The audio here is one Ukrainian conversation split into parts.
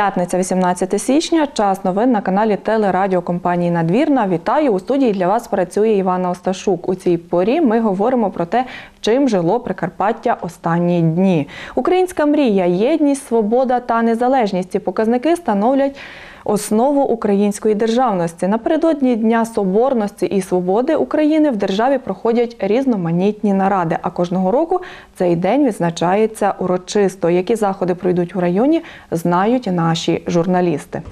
П'ятниця, 18 січня. Час новин на каналі телерадіокомпанії Надвірна. Вітаю у студії. Для вас працює Івана Осташук. У цій порі ми говоримо про те, чим жило Прикарпаття останні дні. Українська мрія, єдність, свобода та незалежність. Ці показники становлять. Основу української державності напередодні Дня Соборності і Свободи України в державі проходять різноманітні наради. А кожного року цей день відзначається урочисто. Які заходи пройдуть у районі, знають наші журналісти.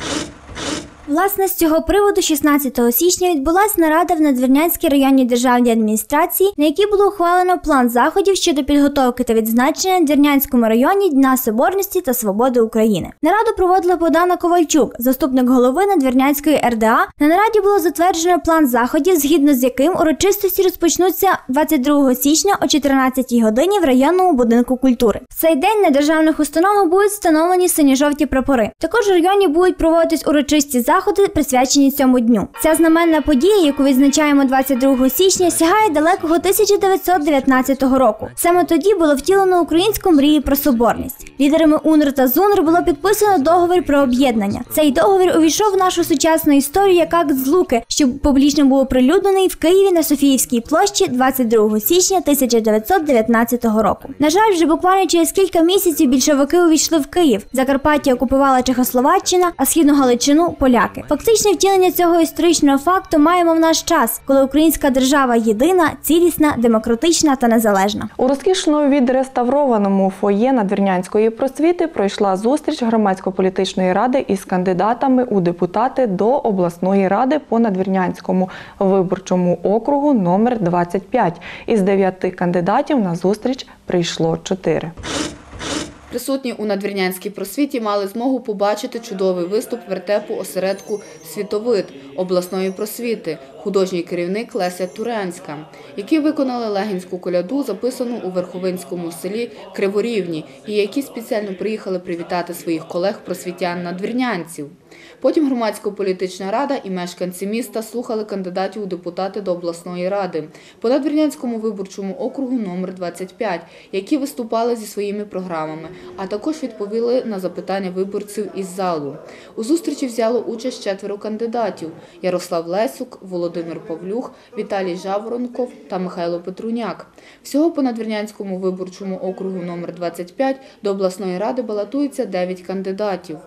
Власне, з цього приводу 16 січня відбулася нарада в Надвірнянській районній державній адміністрації, на якій було ухвалено план заходів щодо підготовки та відзначення Надвірнянському районі Дня Соборності та Свободи України. Нараду проводила Богдана Ковальчук, заступник голови Надвірнянської РДА. На нараді було затверджено план заходів, згідно з яким урочистості розпочнуться 22 січня о 14 годині в районному будинку культури. В цей день на державних установах будуть встановлені синьо-жовті прапори. Також в районі будуть проводитись урочисті заходи заходи присвячені цьому дню. Ця знаменна подія, яку відзначаємо 22 січня, сягає далекого 1919 року. Саме тоді було втілено українську мрію про соборність. Лідерами УНР та ЗУНР було підписано договір про об'єднання. Цей договір увійшов в нашу сучасну історію як акт злуки, що публічно був оприлюднений в Києві на Софіївській площі 22 січня 1919 року. На жаль, вже буквально через кілька місяців більшовики увійшли в Київ. Закарпаття окупувала Чехословаччина, а східну Галичину поляки поляки. Фактичне втілення цього історичного факту маємо в наш час, коли українська держава єдина, цілісна, демократична та незалежна. У розкішно відреставрованому фоє надвірнянської просвіти пройшла зустріч громадсько-політичної ради із кандидатами у депутати до обласної ради по надвірнянському виборчому округу номер 25 Із дев'яти кандидатів на зустріч прийшло чотири. Присутні у надвірнянській просвіті мали змогу побачити чудовий виступ вертепу осередку Світовид обласної просвіти, художній керівник Леся Туренська, які виконали легінську коляду, записану у Верховинському селі Криворівні, і які спеціально приїхали привітати своїх колег-просвітян надвірнянців. Потім громадсько-політична рада і мешканці міста слухали кандидатів у депутати до обласної ради по надвірнянському виборчому округу номер 25 які виступали зі своїми програмами, а також відповіли на запитання виборців із залу. У зустрічі взяло участь четверо кандидатів: Ярослав Лесюк, Володимир Павлюх, Віталій Жаворонков та Михайло Петруняк. Всього по надвірнянському виборчому округу номер 25 до обласної ради балотується 9 кандидатів.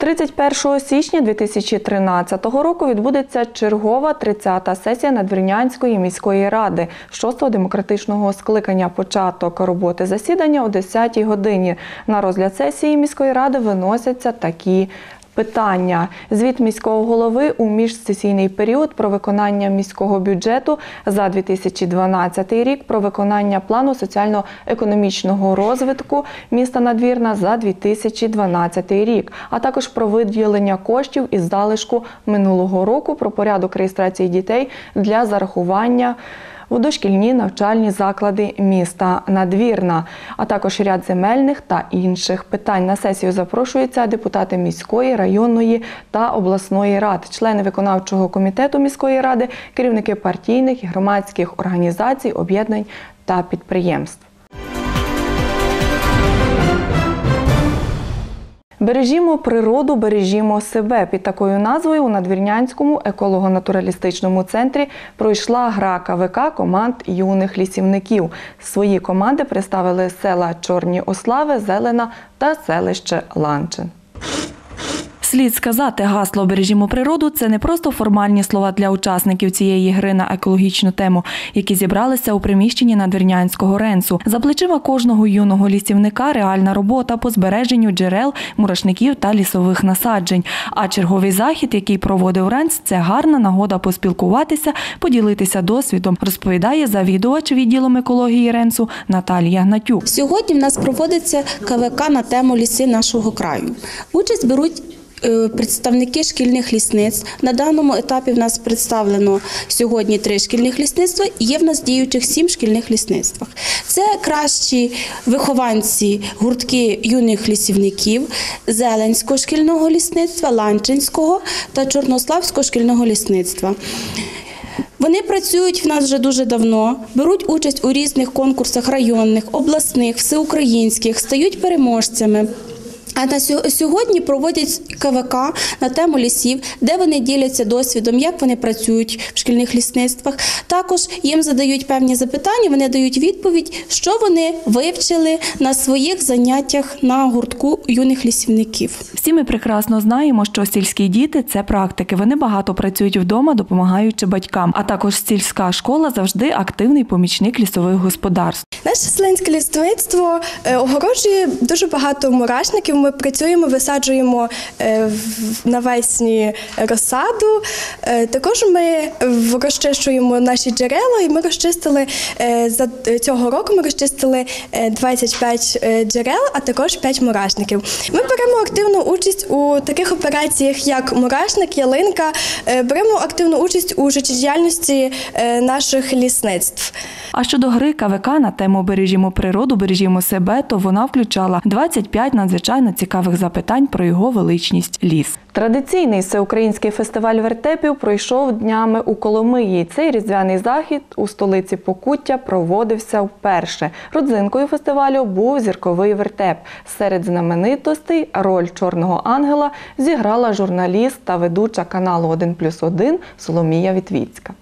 31 січня 2013 року відбудеться чергова 30-та сесія Надвірнянської міської ради, 6-го демократичного скликання. Початок роботи засідання о 10-й годині. На розгляд сесії міської ради виносяться такі Питання. Звіт міського голови у міжсесійний період про виконання міського бюджету за 2012 рік, про виконання плану соціально-економічного розвитку міста Надвірна за 2012 рік, а також про виділення коштів із залишку минулого року, про порядок реєстрації дітей для зарахування у дошкільні навчальні заклади міста Надвірна, а також ряд земельних та інших питань. На сесію запрошуються депутати міської, районної та обласної рад, члени виконавчого комітету міської ради, керівники партійних і громадських організацій, об'єднань та підприємств. Бережімо природу, бережімо себе. Під такою назвою у Надвірнянському еколого-натуралістичному центрі пройшла гра КВК команд юних лісівників. Свої команди представили села Чорні Ослави, Зелена та селище Ланчин. Слід сказати, гасло «Бережімо природу це не просто формальні слова для учасників цієї гри на екологічну тему, які зібралися у приміщенні надвірнянського ренсу. За плечима кожного юного лісівника реальна робота по збереженню джерел, мурашників та лісових насаджень. А черговий захід, який проводив Ренс, це гарна нагода поспілкуватися, поділитися досвідом, розповідає завідувач відділом екології Ренсу Наталія Гнатюк. Сьогодні в нас проводиться КВК на тему ліси нашого краю. Участь беруть представники шкільних лісництв. На даному етапі в нас представлено сьогодні три шкільних лісництва є в нас діючих сім шкільних лісництвах. Це кращі вихованці гуртки юних лісівників Зеленського шкільного лісництва, Ланчинського та Чорнославського шкільного лісництва. Вони працюють в нас вже дуже давно, беруть участь у різних конкурсах районних, обласних, всеукраїнських, стають переможцями. А на сьо- сьогодні проводять КВК на тему лісів, де вони діляться досвідом, як вони працюють в шкільних лісництвах. Також їм задають певні запитання, вони дають відповідь, що вони вивчили на своїх заняттях на гуртку юних лісівників. Всі ми прекрасно знаємо, що сільські діти це практики. Вони багато працюють вдома, допомагаючи батькам. А також сільська школа завжди активний помічник лісових господарств. Наше селянське лісництво е, огороджує дуже багато мурашників. Ми працюємо, висаджуємо е, навесні розсаду. Е, Також ми розчищуємо наші джерела, і ми розчистили е, за цього року. Ми розчистили е, 25 е, джерел, а також 5 мурашників. Ми беремо активну участь у таких операціях, як мурашник, ялинка. Беремо активну участь у життєдіяльності наших лісництв. А щодо гри КВК на тему Бережімо природу, бережімо себе, то вона включала 25 надзвичайно цікавих запитань про його величність ліс. Традиційний всеукраїнський фестиваль вертепів пройшов днями у Коломиї. Цей різдвяний захід у столиці Покуття проводився вперше. Родзинкою фестивалю був зірковий вертеп. Серед знаменитостей роль чорного ангела зіграла журналіст та ведуча каналу «1 плюс 1» Соломія Вітвіцька.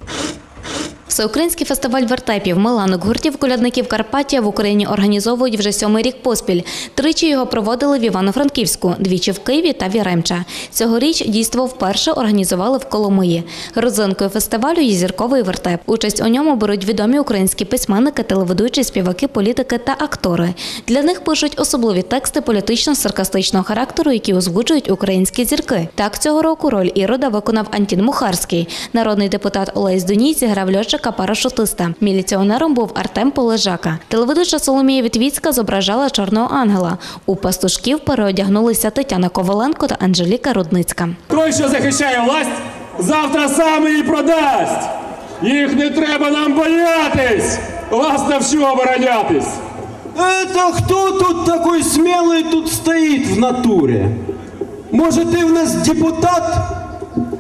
Всеукраїнський фестиваль вертепів, миланок, гуртів колядників Карпаття в Україні організовують вже сьомий рік поспіль. Тричі його проводили в Івано-Франківську, двічі в Києві та Віремча. Цьогоріч дійство вперше організували в Коломиї. Родзинкою фестивалю є зірковий вертеп. Участь у ньому беруть відомі українські письменники, телеведучі, співаки, політики та актори. Для них пишуть особливі тексти політично-саркастичного характеру, які озвучують українські зірки. Так цього року роль Ірода виконав Антін Мухарський. Народний депутат Олесь Доній зіграв льотчика-парашутиста. Міліціонером був Артем Полежака. Телеведуча Соломія Вітвіцька зображала чорного ангела. У пастушків переодягнулися Тетяна Коваленко та Анжеліка Рудницька. Той, що захищає власть, завтра сам її продасть. Їх не треба нам боятись. Вас навчу оборонятись. Это кто тут такой смелый тут стоит в натуре? Может, ты у нас депутат?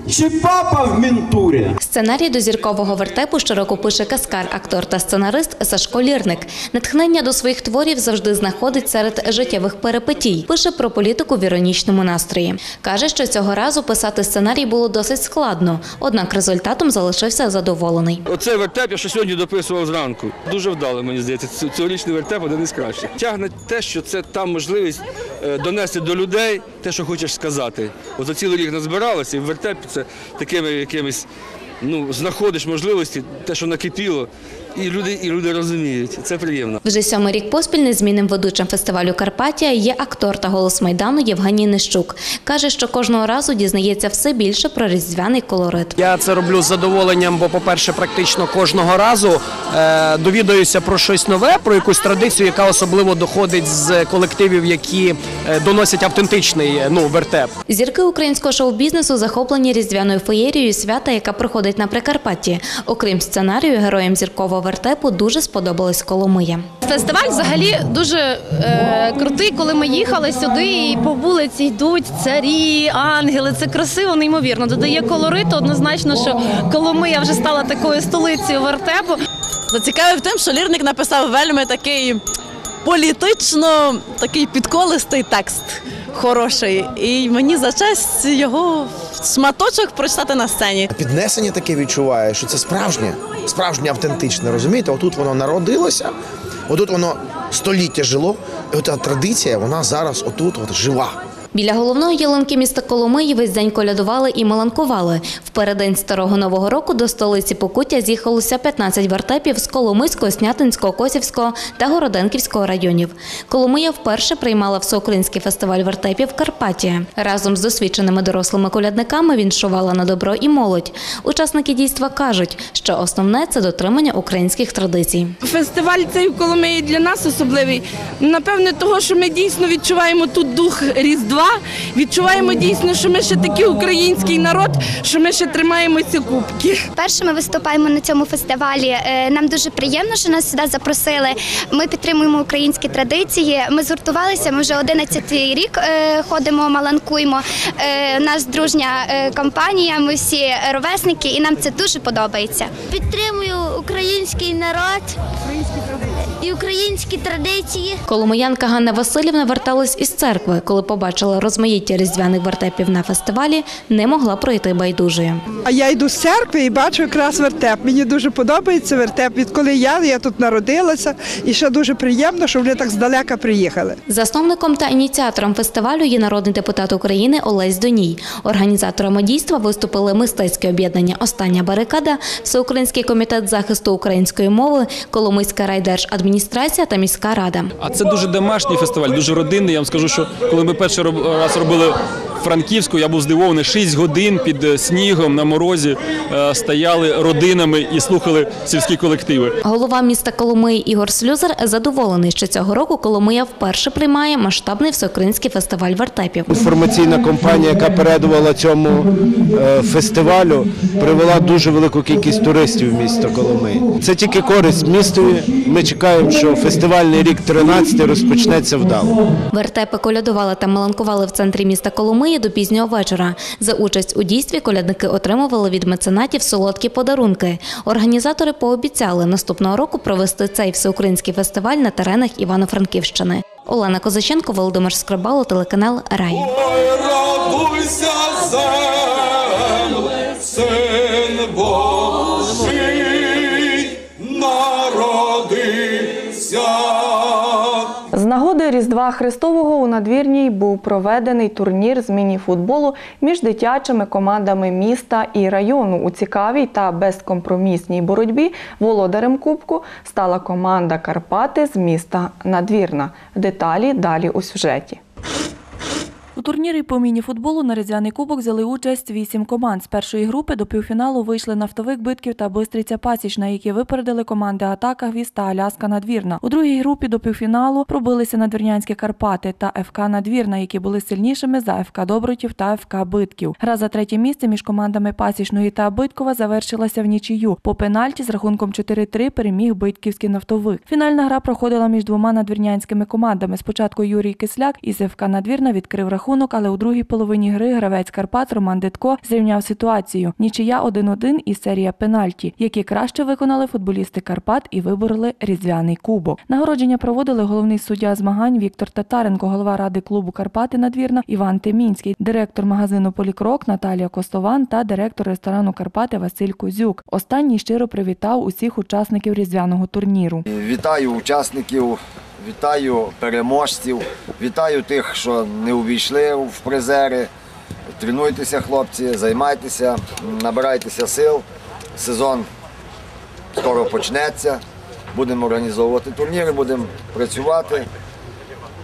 Чи папа в ментуре? Сценарій до зіркового вертепу щороку пише каскар, актор та сценарист Сашко Лірник. Натхнення до своїх творів завжди знаходить серед життєвих перипетій. Пише про політику в іронічному настрої. Каже, що цього разу писати сценарій було досить складно, однак результатом залишився задоволений. Оцей вертеп я ще сьогодні дописував зранку. Дуже вдало, мені здається. Цьогорічний вертеп один із кращих. Тягне те, що це там можливість е, донести до людей те, що хочеш сказати. От за цілий рік назбиралося, і в вертепі це такими якимись. Ну, знаходиш можливості, те, що накипіло, і люди, і люди розуміють. Це приємно. Вже сьомий рік поспіль незмінним ведучим фестивалю Карпатія є актор та голос майдану Євгеній Нищук. Каже, що кожного разу дізнається все більше про різдвяний колорит. Я це роблю з задоволенням, бо, по-перше, практично кожного разу е, довідуюся про щось нове, про якусь традицію, яка особливо доходить з колективів, які е, доносять автентичний е, ну, вертеп. Зірки українського шоу-бізнесу захоплені різдвяною феєрією свята, яка проходить на Прикарпатті. Окрім сценарію, героям зіркового вертепу дуже сподобалась Коломия. Фестиваль взагалі дуже е, крутий, коли ми їхали сюди і по вулиці йдуть царі, ангели. Це красиво, неймовірно. Додає колориту. Однозначно, що Коломия вже стала такою столицею вертепу. Зацікавив тим, що лірник написав вельми такий політично такий підколистий текст хороший. І мені за честь його шматочок прочитати на сцені. Піднесення таке відчуває, що це справжнє, справжнє автентичне. Розумієте? Отут воно народилося, отут воно століття жило, і ота традиція, вона зараз отут от жива. Біля головної ялинки міста Коломиї весь день колядували і маланкували. В переддень старого нового року до столиці Покуття з'їхалося 15 вертепів з Коломийського, Снятинського, Косівського та Городенківського районів. Коломия вперше приймала всеукраїнський фестиваль вертепів Карпатія. Разом з досвідченими дорослими колядниками віншувала на добро і молодь. Учасники дійства кажуть, що основне це дотримання українських традицій. Фестиваль цей в Коломиї для нас особливий. Напевне, того, що ми дійсно відчуваємо тут дух Різдва, відчуваємо дійсно, що ми ще такий український народ, що ми ще тримаємося кубки. Перше ми виступаємо на цьому фестивалі. Е, Нам дуже приємно, що нас сюди запросили. Ми підтримуємо українські традиції. Ми згуртувалися. Ми вже 11 рік е, ходимо, маланкуємо. Е, нас дружня компанія. Ми всі ровесники, і нам це дуже подобається. Підтримую український народ і і українські традиції. Коломиянка Ганна Васильівна верталась із церкви, коли побачила розмаїття різдвяних вертепів на фестивалі, не могла пройти байдужою. А я йду з церкви і бачу якраз вертеп. Мені дуже подобається вертеп. Відколи я, я тут народилася, і ще дуже приємно, що вони так здалека приїхали. Засновником та ініціатором фестивалю є народний депутат України Олесь Доній. Організаторами дійства виступили мистецьке об'єднання Остання барикада, Всеукраїнський комітет захисту української мови, Коломийська райдержадміністрація та міська рада. А це дуже домашній фестиваль, дуже родинний. Я вам скажу, що коли ми перший раз робили Франківську, я був здивований. Шість годин під е, снігом на морозі е, стояли родинами і слухали сільські колективи. Голова міста Коломиї Ігор Слюзар задоволений, що цього року Коломия вперше приймає масштабний всеукраїнський фестиваль вертепів. Інформаційна кампанія, яка передувала цьому е, фестивалю, привела дуже велику кількість туристів в місто Коломиї. Це тільки користь містові. Ми чекаємо, що фестивальний рік 13 розпочнеться вдало. Вертепи колядували та меланкували в центрі міста Коломиї до пізнього вечора. За участь у дійстві колядники отримували від меценатів солодкі подарунки. Організатори пообіцяли наступного року провести цей всеукраїнський фестиваль на теренах Івано-Франківщини. Олена Козаченко, Володимир Скрибало, телеканал Рай. Божий Різдва Христового у надвірній був проведений турнір з міні-футболу між дитячими командами міста і району. У цікавій та безкомпромісній боротьбі володарем кубку стала команда Карпати з міста Надвірна. Деталі далі у сюжеті. У турнірі по міні-футболу на Різдвяний кубок взяли участь вісім команд. З першої групи до півфіналу вийшли Нафтовик Битків та Бистриця Пасічна, які випередили команди Атака Гвіз та Аляска Надвірна. У другій групі до півфіналу пробилися Надвірнянські Карпати та ФК Надвірна, які були сильнішими за ФК Добротів та ФК Битків. Гра за третє місце між командами Пасічної та Биткова завершилася в нічию. По пенальті з рахунком 4-3 переміг Битківський нафтовик. Фінальна гра проходила між двома надвірнянськими командами. Спочатку Юрій Кисляк із ФК Надвірна відкрив рахунок, але у другій половині гри гравець Карпат Роман Дедко зрівняв ситуацію. Нічия 1-1 і серія пенальті, які краще виконали футболісти Карпат і вибороли різдвяний кубок. Нагородження проводили головний суддя змагань Віктор Татаренко, голова ради клубу Карпати Надвірна Іван Темінський, директор магазину Полікрок Наталія Костован та директор ресторану Карпати Василь Козюк. Останній щиро привітав усіх учасників різдвяного турніру. Вітаю учасників, вітаю переможців, вітаю тих, що не увійшли в призери. Тренуйтеся, хлопці, займайтеся, набирайтеся сил. Сезон скоро почнеться. Будемо організовувати турніри, будемо працювати.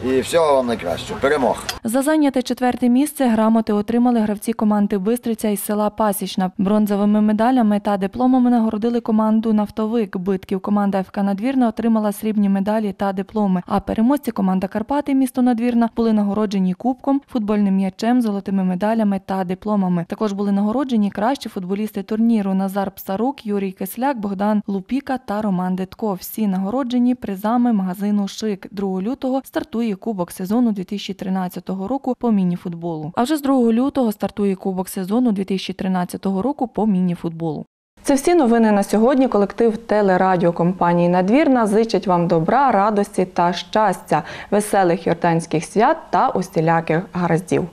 І всього вам найкращого. Перемог! За зайняте четверте місце грамоти отримали гравці команди Бистриця із села Пасічна. Бронзовими медалями та дипломами нагородили команду Нафтовик Битків. Команда ФК Надвірна отримала срібні медалі та дипломи. А переможці команда Карпати місто Надвірна були нагороджені кубком, футбольним м'ячем, золотими медалями та дипломами. Також були нагороджені кращі футболісти турніру Назар Псарук, Юрій Кисляк, Богдан Лупіка та Роман Дедко. Всі нагороджені призами магазину Шик. 2 лютого стартує кубок сезону 2013 року по міні-футболу. А вже з 2 лютого стартує кубок сезону 2013 року по міні-футболу. Це всі новини на сьогодні. Колектив телерадіокомпанії Надвірна зичить вам добра, радості та щастя, веселих йорданських свят та усіляких гараздів.